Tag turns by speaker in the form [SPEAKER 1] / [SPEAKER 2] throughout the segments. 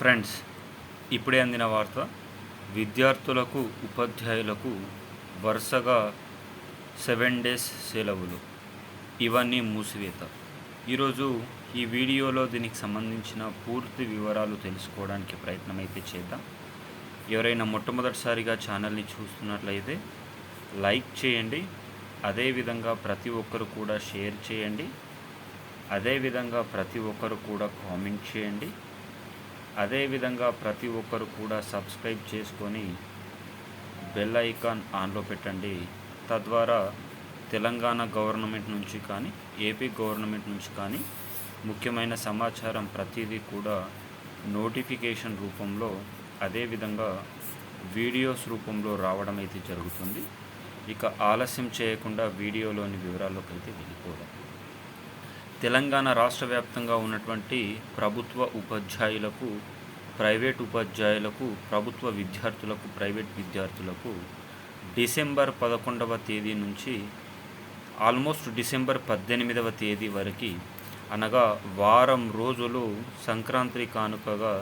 [SPEAKER 1] Friends ఇప్పుడే అందిన వార్త విద్యార్థులకు ఉపాధ్యాయులకు వరుసగా సెవెన్ డేస్ సెలవులు. ఇవన్నీ మూసివేత. ఈరోజు ఈ వీడియోలో దీనికి సంబంధించిన పూర్తి వివరాలు తెలుసుకోవడానికి ప్రయత్నం అయితే చేద్దాం. ఎవరైనా మొట్టమొదటిసారిగా ఛానల్ని చూస్తున్నట్లయితే లైక్ చేయండి అదేవిధంగా ప్రతి ఒక్కరు కూడా షేర్ చేయండి అదేవిధంగా ప్రతి ఒక్కరు కూడా కామెంట్ చేయండి. అదేవిధంగా ప్రతి ఒక్కరు కూడా సబ్స్క్రైబ్ చేసుకొని బెల్ ఐకాన్ ఆన్లో పెట్టండి. తద్వారా తెలంగాణ గవర్నమెంట్ నుంచి కానీ ఏపీ గవర్నమెంట్ నుంచి కానీ ముఖ్యమైన సమాచారం ప్రతిదీ కూడా నోటిఫికేషన్ రూపంలో అదేవిధంగా వీడియోస్ రూపంలో రావడం అయితే జరుగుతుంది. ఇక ఆలస్యం చేయకుండా వీడియోలోని వివరాల్లోకి అయితే వెళ్ళిపోదాం. తెలంగాణ రాష్ట్ర వ్యాప్తంగా ఉన్నటువంటి ప్రభుత్వ ఉపాధ్యాయులకు ప్రైవేట్ ఉపాధ్యాయులకు ప్రభుత్వ విద్యార్థులకు ప్రైవేట్ విద్యార్థులకు డిసెంబర్ పదకొండవ తేదీ నుంచి ఆల్మోస్ట్ డిసెంబర్ పద్దెనిమిదవ తేదీ వరకు అనగా వారం రోజులు సంక్రాంతి కానుకగా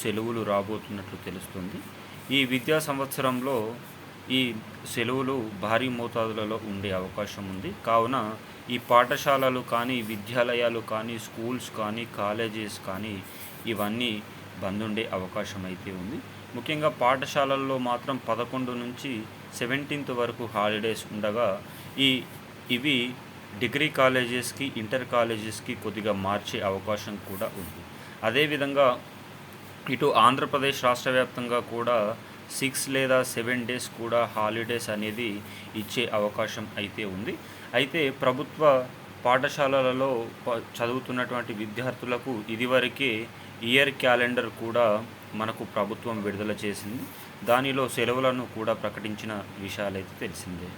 [SPEAKER 1] సెలవులు రాబోతున్నట్లు తెలుస్తుంది. ఈ విద్యా సంవత్సరంలో ఈ సెలవులు భారీ మోతాదులలో ఉండే అవకాశం ఉంది. కావున ఈ పాఠశాలలు కానీ విద్యాలయాలు కానీ స్కూల్స్ కానీ కాలేజెస్ కానీ ఇవన్నీ బంద్ ఉండే అవకాశం అయితే ఉంది. ముఖ్యంగా పాఠశాలల్లో మాత్రం పదకొండు నుంచి సెవెంటీన్త్ వరకు హాలిడేస్ ఉండగా ఈ ఇవి డిగ్రీ కాలేజెస్కి ఇంటర్ కాలేజెస్కి కొద్దిగా మార్చే అవకాశం కూడా ఉంది. అదేవిధంగా ఇటు ఆంధ్రప్రదేశ్ రాష్ట్ర వ్యాప్తంగా కూడా సిక్స్ లేదా సెవెన్ డేస్ కూడా హాలిడేస్ అనేది ఇచ్చే అవకాశం అయితే ఉంది. అయితే ప్రభుత్వ పాఠశాలలలో చదువుతున్నటువంటి విద్యార్థులకు ఇదివరకే ఇయర్ క్యాలెండర్ కూడా మనకు ప్రభుత్వం విడుదల చేసింది. దానిలో సెలవులను కూడా ప్రకటించిన విషయాలైతే తెలిసిందే.